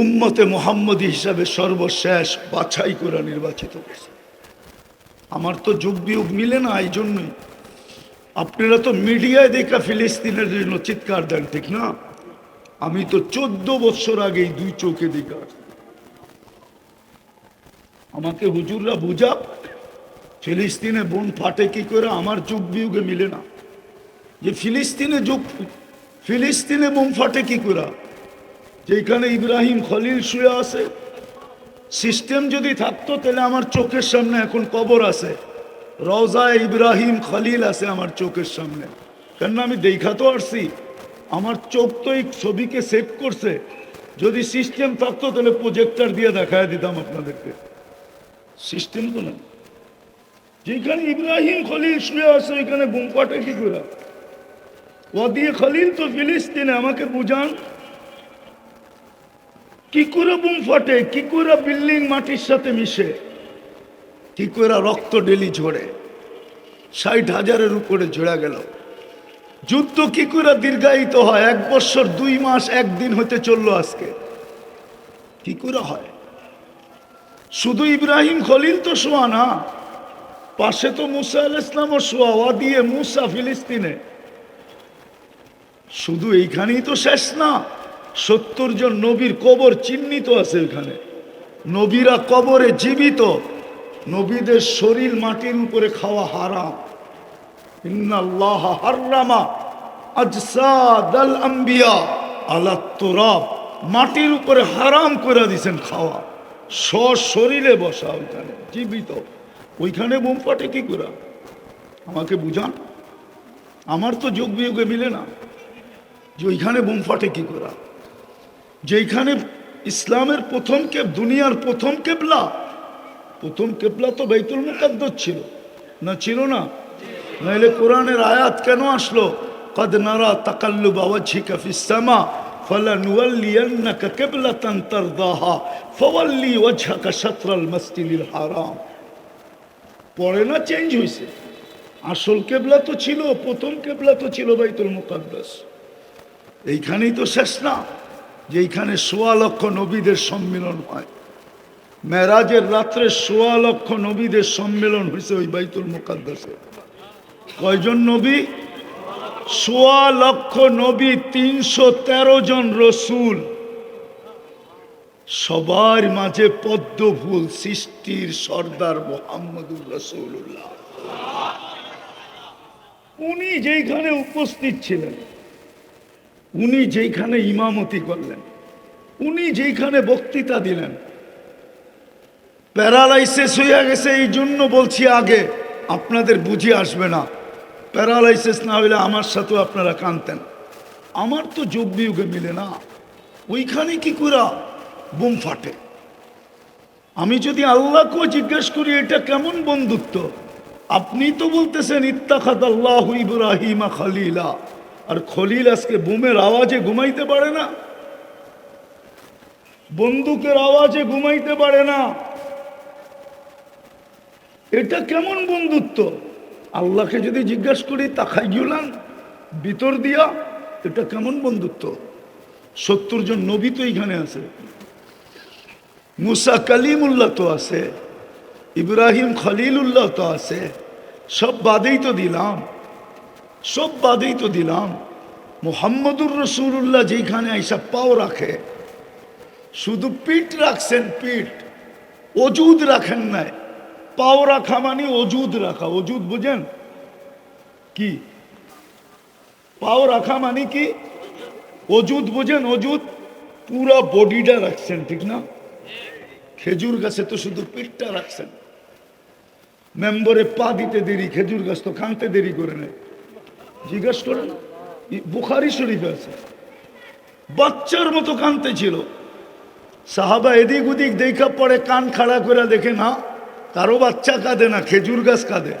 উম্মতে মোহাম্মদী হিসাবে সর্বশেষ বাছাই করে নির্বাচিত করছে আমার তো যুগ বিয়োগ মিলে না, এই জন্যই। আপনারা তো মিডিয়ায় দেখা ফিলিস্তিনের জন্য চিৎকার দেন, ঠিক না? আমি তো চোদ্দ বছর আগেই দুই চোখে দেখা। আমাকে হুজুররা বুঝাক, ফিলিস্তিনে বোন ফাটে কি করে আমার যুগ বিয়োগে মিলে না। যে ফিলিস্তিনে যুগ, ফিলিস্তিনে বোম ফাটে কি করে? যেখানে ইব্রাহিম খলিল শুয়ে আছে সিস্টেম যদি থাকতো, তাহলে আমার চোখের সামনে এখন কবর আছে। রওজা ইব্রাহিম খলিল আছে আমার চোখের সামনে। কেননা আমি দেখা তো আসছি, আমার চোখ তো এই ছবিকে সেভ করছে। যদি সিস্টেম থাকতো, তাহলে প্রজেক্টর দিয়ে দেখায় দিতাম আপনাদেরকে। সিস্টেম তো না যেখানে ইব্রাহিম খলিল শুয়ে আছে, ওইখানে বুমপাটা কি করে? দিয়ে খলিল তো ফিলিস্তিনে, আমাকে বুঝান কি বুম ফাটে কি বিল্ডিং মাটির সাথে মিশে। কি রক্ত ডেলি ঝরে, ষাট হাজারের উপরে ঝরে গেল। যুদ্ধ কি করে দীর্ঘায়িত হয়, এক বছর, দুই মাস, একদিন হতে চলল আজকে। কি করে হয়। শুধু ইব্রাহিম খলিল তো শোয়া না, পাশে তো মুসা আল ইসলামও শোয়া দিয়ে মুসা ফিলিস্তিনে। শুধু এইখানেই তো শেষ না সত্তর জন নবীর কবর চিহ্নিত আছে এখানে। নবীরা কবরে জীবিত। নবীদের শরীর মাটির উপরে খাওয়া হারাম। ইন্নাল্লাহ হাররামা আজসাদাল আম্বিয়া আলা তুরাব। মাটির উপরে হারাম করে দিছেন খাওয়া। শরীরে বসা ওইখানে, জীবিত। ওইখানে বোম ফাটে কি করে? আমাকে বুঝান। আমার তো যোগ বিয়োগে মিলে না। যে ওইখানে বোম ফাটে কি করা? যেখানে ইসলামের প্রথম কেব দুনিয়ার প্রথম কেবলা প্রথম কেবলা তো বেতুল মুকাদ্দর ছিল না ছিল না নাহলে কোরআনের আয়াত কেন আসলো কদ নারা তাকাল্লু বাবা ঝিকা ফিসামা فلنولينك قبلة ترضاها فولي وجهك شطر المسجد الحرام পরে না চেঞ্জ হয়েছে আসল কেবলা তো ছিল প্রথম কেবলা তো ছিল বাইতুল মুকাদ্দাস এইখানেই তো শেষ না যে এইখানে সোয়া লক্ষ নবীদের সম্মেলন হয়। মেরাজের রাত্রে সোয়া লক্ষ নবীদের সম্মেলন হয়েছে ওই বাইতুল মুকাদ্দাসে। কয়জন নবী? সোয়া লক্ষ নবী তিনশো তেরো জন রসুল। সবার মাঝে পদ্ম ফুল সৃষ্টির সর্দার মোহাম্মদুর রসুল্লাহ উনি যেইখানে উপস্থিত ছিলেন উনি যেইখানে ইমামতি করলেন, উনি যেইখানে বক্তৃতা দিলেন, প্যারালাইসিস হয়ে গেছে, এই জন্য বলছি আগে আপনাদের বুঝে আসবে না। প্যারালাইসিস না হলে আমার সাথেও আপনারা কানতেন। আমার তো যোগ বিয়োগে মিলে না। ওইখানে কি করা বুম ফাটে? আমি যদি আল্লাহকেও জিজ্ঞেস করি, এটা কেমন বন্ধুত্ব? আপনি তো বলতেছেন ইত্তাখাদ আল্লাহ ইব্রাহিমা খালিলা। আর খলিল আজকে বুমের আওয়াজে ঘুমাইতে পারে না। বন্দুকের আওয়াজে ঘুমাইতে পারে না। এটা কেমন বন্ধুত্ব? আল্লাহকে যদি জিজ্ঞাসা করি, তাকাই গিলাম ভিতর দিয়া, এটা কেমন বন্ধুত্ব? সত্তর জন নবী তো এইখানে আছে। মুসা কালিমুল্লাহ তো আছে, ইব্রাহিম খলিলুল্লাহ তো আছে, সব বাদেই তো দিলাম। সব বাদেই তো দিলাম। মোহাম্মদুর রসুল্লাহ যেখানে এইসব পাও রাখে, শুধু পিঠ রাখছেন পিঠ অজুদ রাখেন নাই। পাও রাখা মানে অজুদ রাখা। অজুদ বুঝেন? কি? পাও রাখা মানে কি? অজুদ বুঝেন? অজুদ পুরা বডিটা রাখছেন, ঠিক না? খেজুর গাছে তো শুধু পিঠটা রাখছেন। মেম্বরে পা দিতে দেরি, খেজুর গাছ তো খানতে দেরি করে নেয়। জিজ্ঞাসা করেন বুখারি শরীফে আছে। বাচ্চার মতো কানতে ছিল। সাহাবা এদিক ওদিক দেখা পরে কান খাড়া করে দেখে, না, কারও বাচ্চা কাঁদে না, খেজুর গাছ কাঁদে।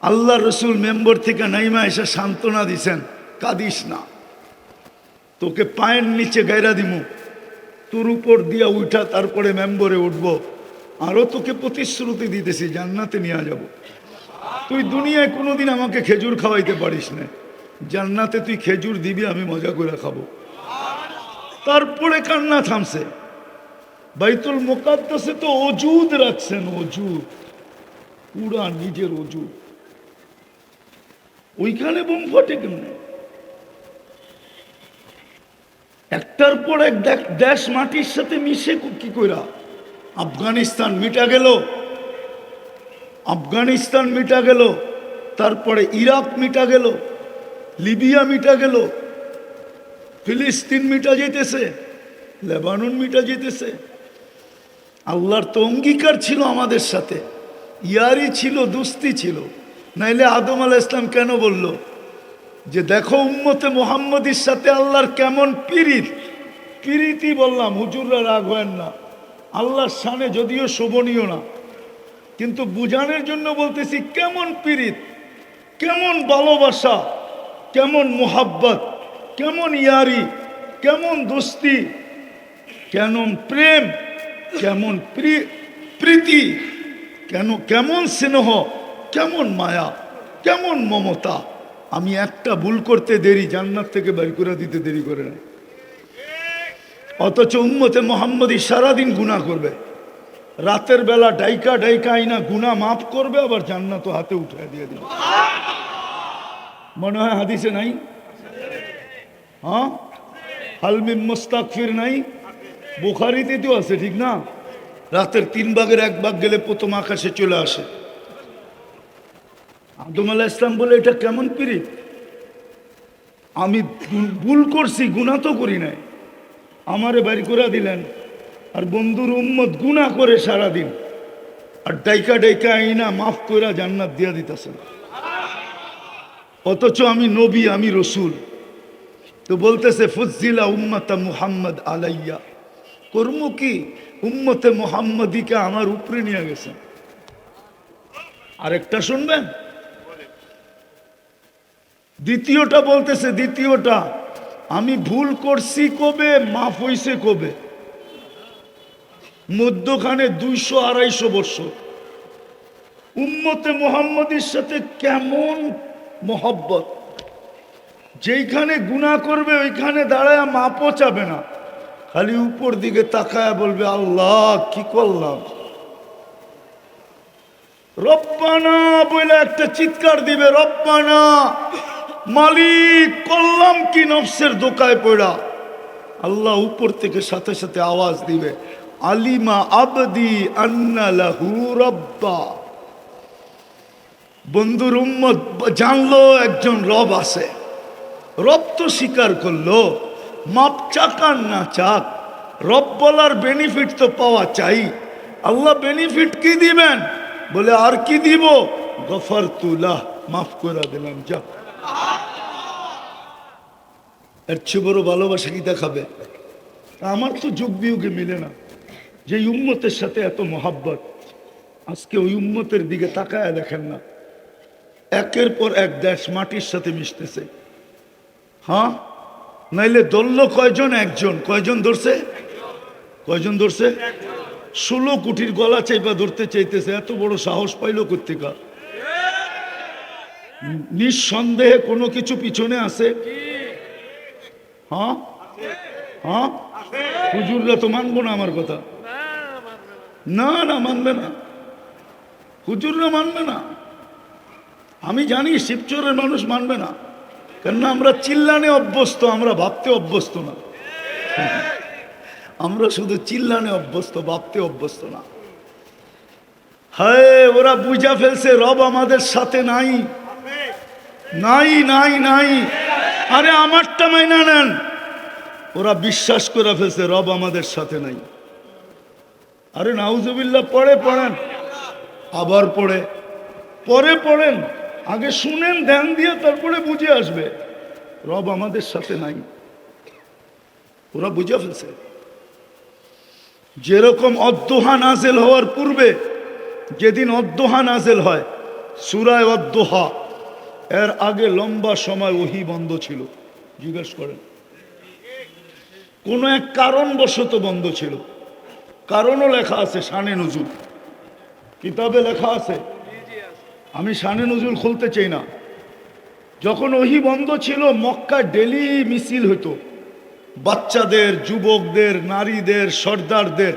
আল্লাহ রসুল মেম্বর থেকে নাইমা এসে সান্ত্বনা দিছেন, কাঁদিস না। তোকে পায়ের নিচে গায়রা দিমু। তোর উপর দিয়া উঠা তারপরে মেম্বরে উঠব। আরও তোকে প্রতিশ্রুতি দিতেছি, জান্নাতে নিয়ে যাব। তুই দুনিয়ায় কোনোদিন আমাকে খেজুর খাওয়াইতে পারিস না। জান্নাতে তুই খেজুর দিবি, আমি মজা করে খাব। তারপরে কান্না থামছে। বাইতুল মোকাদ্দাসে তো অজুদ রাখছেন অজুদ পুরা নিজের অজুদ ওইখানে বোম ফটে কেমনে? একটার পর এক দেশ মাটির সাথে মিশে কি কইরা? আফগানিস্তান মিটা গেল। আফগানিস্তান মিটা গেল, তারপরে ইরাক মিটা গেল, লিবিয়া মিটা গেল, ফিলিস্তিন মিটা যেতেছে লেবানন মিটা যেতেছে আল্লাহর তো অঙ্গীকার ছিল আমাদের সাথে ইয়ারি ছিল, দুস্তি ছিল। নাইলে আদম আল ইসলাম কেন বলল যে, দেখো উম্মতে মোহাম্মদীর সাথে আল্লাহর কেমন পিরিত পিরিতই বললাম, হুজুররা রাগ হয় না। আল্লাহর সানে যদিও শোভনীয় না। কিন্তু বুঝানোর জন্য বলতেছি, কেমন পীড়িত, কেমন ভালোবাসা, কেমন মোহাব্বত, কেমন ইয়ারি, কেমন দোস্তি, কেমন প্রেম, কেমন প্রি- প্রীতি, কেন, কেমন স্নেহ, কেমন মায়া, কেমন মমতা, আমি একটা ভুল করতে দেরি, জান্নাত থেকে বের করে দিতে দেরি করে না অথচ উম্মতে মোহাম্মদী সারাদিন গুণা করবে। রাতের বেলা ডাইকা ডাইকা আইনা গুণা মাফ করবে, আবার জান্নাত হাতে উঠে দিয়ে দিবে। মনে হয় হাদিসে নাই? হ্যাঁ? হালমিম মুস্তাকফির নাই? বুখারিতে তো আছে, ঠিক না? রাতের তিন ভাগের এক ভাগ গেলে প্রথম আকাশে চলে আসে। আদম আলাহ ইসলাম বলে, এটা কেমন পিরিত আমি ভুল করছি গুণা তো করি নাই। আমারে বাড়ি করে দিলেন। আর বন্ধুর উম্মত গুণা করে সারাদিন। আর ডাইকা ডাইকা আইনা মাফ কইরা জান্নাত দিয়া দিতেছেন অথচ আমি নবী, আমি রসুল। তো বলতেছে ফজিলা উম্মতা মুহাম্মদ আলাইয়া। কর্ম কি? উম্মতে মোহাম্মদীকে আমার উপরে নিয়ে গেছেন আরেকটা শুনবেন? দ্বিতীয়টা বলতেছে, দ্বিতীয়টা, আমি ভুল করছি কবে? মাফ হইছে কবে? মধ্যখানে দুইশো আড়াইশো বছর। উম্মতে মোহাম্মদের সাথে কেমন মোহব্বত? যেইখানে গুণা করবে, ওইখানে দাঁড়ায় মাপও চাবে না। খালি উপর দিকে তাকায় বলবে, আল্লাহ, কি করলাম? রব্বানা বলে একটা চিৎকার দিবে, রব্বানা, মালিক, করলাম কি নফসের দোকায় পড়া? আল্লাহ উপর থেকে সাথে সাথে আওয়াজ দিবে আলিমা আবদি আন্না রব্বা। বন্ধুর উম্মত, জানলো একজন রব আছে। রব তো স্বীকার করল, মাপ চাক আর না চাক, রব বলার বেনিফিট তো পাওয়া চাই। আল্লাহ বেনিফিট কি দিবেন? বলে, আর কি দিব? গফর তুলাহ মাফ করে দিলাম যা এর চেয়ে বড় ভালোবাসা কি দেখাবে? আমার তো যুগ বিয়োগে মিলে না। যে উম্মতের সাথে এত মহাব্বত, আজকে ওই উম্মতের দিকে তাকায় দেখেন না। একের পর এক দেশ মাটির সাথে মিশতেছে। হ্যাঁ? নাইলে দলল কয়জন? একজন। কয়জন ধরছে? কয়জন ধরছে? ষোলো কোটির গলা চাইবা ধরতে চাইতেছে। এত বড় সাহস পাইল কর্তিকা নিঃসন্দেহে কোনো কিছু পিছনে আছে? হ্যাঁ? হ্যাঁ? হুজুররা তো মানবো না আমার কথা। না না, মানবে না। হুজুররা মানবে না। আমি জানি শিবচরের মানুষ মানবে না। কেননা আমরা চিল্লানে অভ্যস্ত, আমরা ভাবতে অভ্যস্ত না। আমরা শুধু চিল্লানে অভ্যস্ত, ভাবতে অভ্যস্ত না। হায়, ওরা বুঝা ফেলছে, রব আমাদের সাথে নাই। নাই নাই নাই। আরে আমারটা মাইনা নেন। ওরা বিশ্বাস করে ফেলছে, রব আমাদের সাথে নাই। আরে নাউজুবিল্লাহ পরে পড়েন। আবার পড়ে। পরে পড়েন। আগে শুনেন, ধ্যান দিয়ে তারপরে বুঝে আসবে। রব আমাদের সাথে নাই। ওরা বুঝে ফেলছে। যেরকম অদ্দোহা নাজেল হওয়ার পূর্বে, যেদিন অদ্দোহা নাজেল হয়, সুরায় অদ্দোহা, এর আগে লম্বা সময় ওহি বন্ধ ছিল। জিজ্ঞেস করেন। কোনো এক কারণবশত বন্ধ ছিল। কারণও লেখা আছে শানে নজুল। কিতাবে লেখা আছে। আমি শানে নজুল খুলতে চাই না। যখন ওহি বন্ধ ছিল, মক্কা ডেলি মিছিল হতো বাচ্চাদের, যুবকদের, নারীদের, সর্দারদের।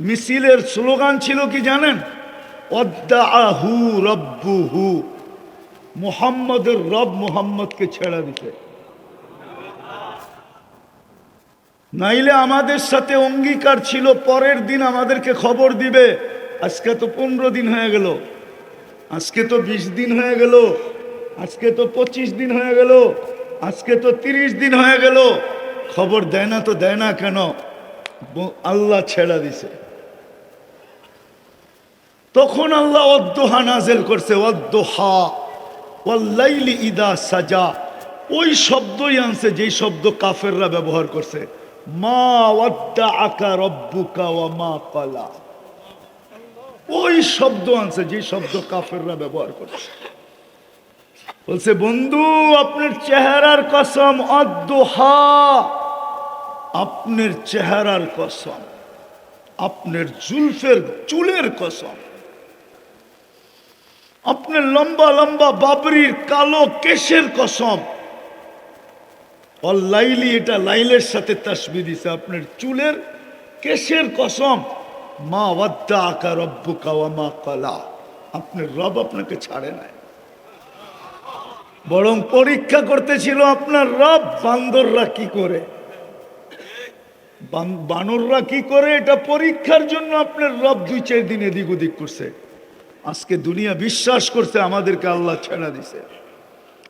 মিছিলের স্লোগান ছিল কি জানেন? অদ্দাহু রব্বুহু। মুহাম্মদের রব মুহাম্মদকে ছেড়ে দিতে। নাইলে আমাদের সাথে অঙ্গীকার ছিল, পরের দিন আমাদেরকে খবর দিবে। আজকে তো পনেরো দিন হয়ে গেল। আজকে তো বিশ দিন হয়ে গেল। আজকে তো পঁচিশ দিন হয়ে গেল। আজকে তো তিরিশ দিন হয়ে গেল। খবর দেয় না তো দেয় না কেন? আল্লাহ ছেড়া দিছে। তখন আল্লাহ অদ্দোহা নাজেল করছে, অদ্দোহা। ওয়াল্লাইলি ইদা সাজা। ওই শব্দই আনছে, যেই শব্দ কাফেররা ব্যবহার করছে। মা ওয়াদ্দা আকা রব্বুকা মা কালা ওই শব্দ আনছে, যে শব্দ কাফেররা ব্যবহার করছে। বলছে, বন্ধু, আপনার চেহারার কসম অদ্দোহা। আপনার চেহারার কসম, আপনার জুলফের চুলের কসম, আপনার লম্বা লম্বা বাবরির কালো কেশের কসম লাইলি এটা লাইলের সাথে তাসবি দিছে আপনার চুলের কেশের কসম মা ওয়াদ্দা আকা রব্বু কাওয়া মা কলা আপনার রব আপনাকে ছাড়ে নাই বরং পরীক্ষা করতেছিল আপনার রব বান্দররা কি করে বান- বানররা কি করে এটা পরীক্ষার জন্য আপনার রব দুই চার দিন এদিক ওদিক করছে আজকে দুনিয়া বিশ্বাস করছে আমাদেরকে আল্লাহ ছেড়া দিছে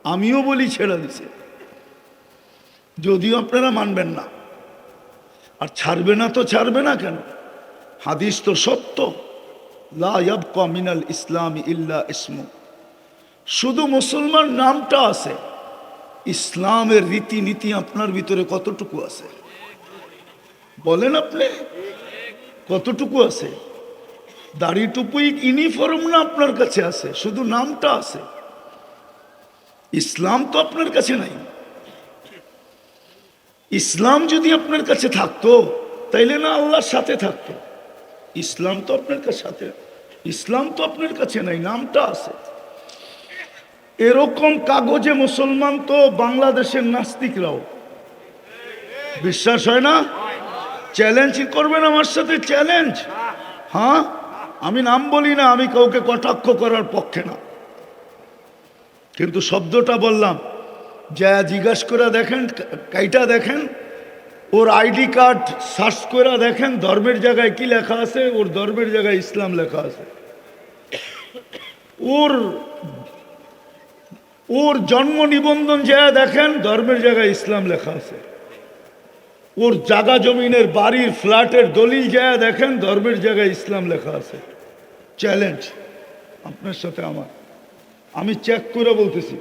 আমিও বলি ছেড়া দিছে যদিও আপনারা মানবেন না। আর ছাড়বে না তো ছাড়বে না কেন? হাদিস তো সত্য। লা ইয়াবকা মিনাল ইসলাম ইল্লা ইসমু। শুধু মুসলমান নামটা আছে। ইসলামের রীতিনীতি আপনার ভিতরে কতটুকু আছে? বলেন আপনি। কতটুকু আছে? দাড়ি টুপুই ইউনিফর্ম না আপনার কাছে আছে? শুধু নামটা আছে। ইসলাম তো আপনার কাছে নাই। ইসলাম যদি আপনার কাছে থাকতো, তাইলে না আল্লাহর সাথে থাকতো। ইসলাম তো আপনার কাছে সাথে, ইসলাম তো আপনার কাছে নাই, নামটা আছে। এরকম কাগজে মুসলমান তো বাংলাদেশের নাস্তিকরাও। বিশ্বাস হয় না? চ্যালেঞ্জ করবেন আমার সাথে, চ্যালেঞ্জ? হ্যাঁ? আমি নাম বলি না, আমি কাউকে কটাক্ষ করার পক্ষে না। কিন্তু শব্দটা বললাম যা জিজ্ঞাস করে দেখেন, কাইটা দেখেন, ওর আইডি কার্ড সার্চ করে দেখেন, ধর্মের জায়গায় কি লেখা আছে, ওর ধর্মের জায়গায় ইসলাম লেখা আছে। ওর ওর জন্ম নিবন্ধন যা দেখেন, ধর্মের জায়গায় ইসলাম লেখা আছে। ওর জাগা জমিনের বাড়ির ফ্ল্যাটের দলিল যা দেখেন, ধর্মের জায়গায় ইসলাম লেখা আছে। চ্যালেঞ্জ, আপনার সাথে আমার। আমি চেক করে বলতেছি।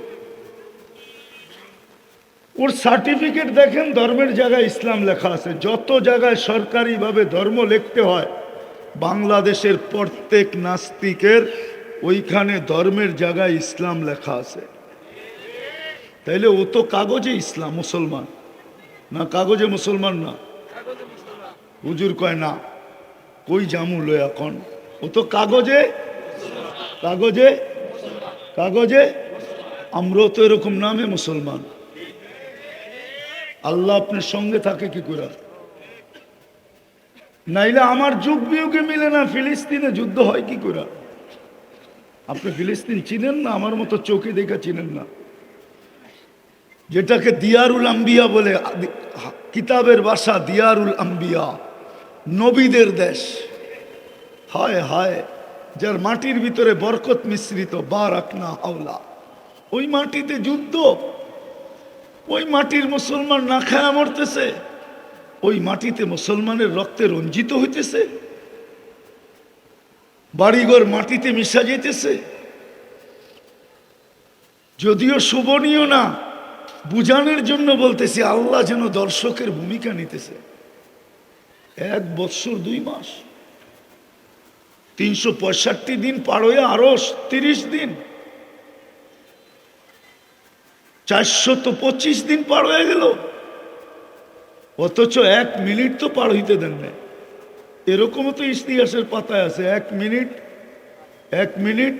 ওর সার্টিফিকেট দেখেন, ধর্মের জায়গায় ইসলাম লেখা আছে। যত জায়গায় সরকারিভাবে ধর্ম লিখতে হয়, বাংলাদেশের প্রত্যেক নাস্তিকের ওইখানে ধর্মের জায়গায় ইসলাম লেখা আছে। তাইলে ও তো কাগজে ইসলাম, মুসলমান। না, কাগজে মুসলমান না। হুজুর কয়, না, কই জামু লো এখন? ও তো কাগজে কাগজে কাগজে। আমরাও তো এরকম নামে মুসলমান। আল্লাহ আপনার সঙ্গে থাকে কি করে? নাইলে আমার যুগ বিয়োগে মিলে না, ফিলিস্তিনে যুদ্ধ হয় কি করে? আপনি ফিলিস্তিন চিনেন না? আমার মতো চোখে দেখা চিনেন না। যেটাকে দিয়ারুল আম্বিয়া বলে, কিতাবের বাসা দিয়ারুল আম্বিয়া, নবীদের দেশ। হায় হায়, যার মাটির ভিতরে বরকত মিশ্রিত বারাকনা হাওলা। ওই মাটিতে যুদ্ধ। ওই মাটির মুসলমান না খায়া মরতেছে, ওই মাটিতে মুসলমানের রক্তে রঞ্জিত হইতেছে, বাড়িঘর মাটিতে মিশা যেতেছে যদিও শোভনীয় না, বুঝানোর জন্য বলতেছি, আল্লাহ যেন দর্শকের ভূমিকা নিতেছে। এক বৎসর দুই মাস, তিনশো পঁয়ষট্টি দিন পার হয়ে আরও তিরিশ দিন চারশো তো পঁচিশ দিন পার হয়ে গেল। অথচ এক মিনিট তো পার হইতে দেন না এরকমও তো ইতিহাসের পাতায় আছে, এক মিনিট এক মিনিট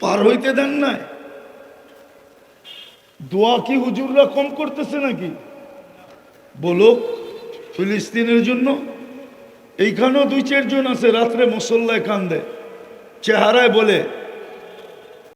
পার হইতে দেন নাই। দোয়া কি হুজুররা কম করতেছে নাকি? বলো ফিলিস্তিনের জন্য এইখানেও দুই চারজন আছে, রাত্রে মুসল্লায় কান্দে। চেহারায় বলে